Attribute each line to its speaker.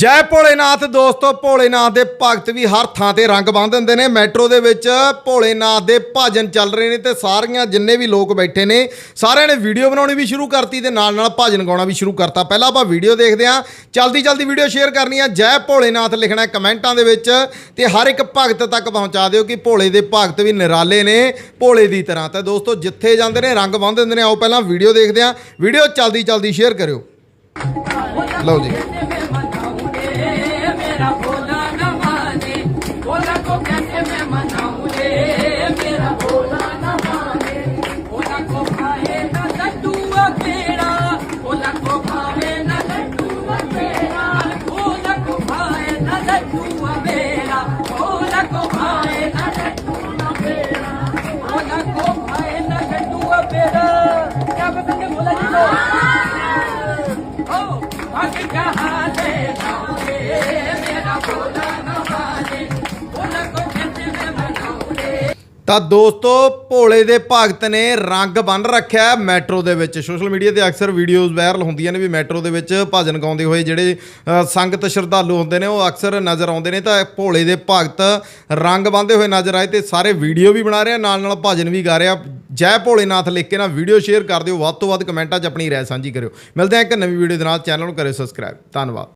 Speaker 1: ਜੈ ਭੋਲੇਨਾਥ ਦੋਸਤੋ, ਭੋਲੇਨਾਥ ਦੇ ਭਗਤ ਵੀ ਹਰ ਥਾਂ ਤੇ ਰੰਗ ਬੰਨ ਦਿੰਦੇ ਨੇ। ਮੈਟਰੋ ਦੇ ਵਿੱਚ ਭੋਲੇਨਾਥ ਦੇ ਭਜਨ ਚੱਲ ਰਹੇ ਨੇ ਤੇ ਸਾਰੀਆਂ ਜਿੰਨੇ ਵੀ ਲੋਕ ਬੈਠੇ ਨੇ, ਸਾਰਿਆਂ ਨੇ ਵੀਡੀਓ ਬਣਾਉਣੀ ਵੀ ਸ਼ੁਰੂ ਕਰਤੀ ਤੇ ਨਾਲ ਨਾਲ ਭਜਨ ਗਾਉਣਾ ਵੀ ਸ਼ੁਰੂ ਕਰਤਾ। ਪਹਿਲਾਂ ਆਪਾਂ ਵੀਡੀਓ ਦੇਖਦੇ ਹਾਂ। ਜਲਦੀ ਜਲਦੀ ਵੀਡੀਓ ਸ਼ੇਅਰ ਕਰਨੀ ਆ। ਜੈ ਭੋਲੇਨਾਥ ਲਿਖਣਾ ਕਮੈਂਟਾਂ ਦੇ ਵਿੱਚ ਤੇ ਹਰ ਇੱਕ ਭਗਤ ਤੱਕ ਪਹੁੰਚਾ ਦਿਓ ਕਿ ਭੋਲੇ ਦੇ ਭਗਤ ਵੀ ਨਿਰਾਲੇ ਨੇ ਭੋਲੇ ਦੀ ਤਰ੍ਹਾਂ। ਤਾਂ ਦੋਸਤੋ, ਜਿੱਥੇ ਜਾਂਦੇ ਨੇ, ਰੰਗ ਬੰਨ ਦਿੰਦੇ ਨੇ। ਆਓ ਪਹਿਲਾਂ ਵੀਡੀਓ ਦੇਖਦੇ ਹਾਂ। ਵੀਡੀਓ ਜਲਦੀ ਜਲਦੀ ਸ਼ੇਅਰ ਕਰਿਓ। ਲਓ ਜੀ।
Speaker 2: मेरा भोला न माने भोला को कैसे मैं मनाऊंगे मेरा भोला न माने भोला को खाए न लड्डू पेड़ा भोला को खाए न लड्डू पेड़ा भोला को खाए न लड्डू पेड़ा भोला को खाए न लड्डू पेड़ा भोला को खाए न लड्डू पेड़ा क्या बताएंगे भोला जी को
Speaker 1: ਤਾਂ ਦੋਸਤੋ, ਭੋਲੇ ਦੇ ਭਗਤ ਨੇ ਰੰਗ ਬੰਨ ਰੱਖਿਆ ਮੈਟਰੋ ਦੇ ਵਿੱਚ। ਸੋਸ਼ਲ ਮੀਡੀਆ ਤੇ ਅਕਸਰ ਵੀਡੀਓਜ਼ ਵਾਇਰਲ ਹੁੰਦੀਆਂ ਨੇ ਵੀ ਮੈਟਰੋ ਦੇ ਵਿੱਚ ਭਜਨ ਗਾਉਂਦੇ ਹੋਏ ਜਿਹੜੇ ਸੰਗਤ ਸ਼ਰਧਾਲੂ ਹੁੰਦੇ ਨੇ, ਉਹ ਅਕਸਰ ਨਜ਼ਰ ਆਉਂਦੇ ਨੇ। ਤਾਂ ਭੋਲੇ ਦੇ ਭਗਤ ਰੰਗ ਬੰਨਦੇ ਹੋਏ ਨਜ਼ਰ ਆਏ ਤੇ ਸਾਰੇ ਵੀਡੀਓ ਵੀ ਬਣਾ ਰਿਹਾ ਨਾਲ ਨਾਲ ਭਜਨ ਵੀ ਗਾ ਰਿਹਾ ਜੈ ਭੋਲੇਨਾਥ ਲਿਖ ਕੇ ਨਾ ਵੀਡੀਓ ਸ਼ੇਅਰ ਕਰ ਦਿਓ, ਵੱਧ ਤੋਂ ਵੱਧ ਕਮੈਂਟਾਂ 'ਚ ਆਪਣੀ ਰਾਏ ਸਾਂਝੀ ਕਰਿਓ। ਮਿਲਦੇ ਹਾਂ ਇੱਕ ਨਵੀਂ ਵੀਡੀਓ ਦੇ ਨਾਲ। ਚੈਨਲ ਨੂੰ ਕਰਿਓ ਸਬਸਕ੍ਰਾਈਬ ਧੰਨਵਾਦ।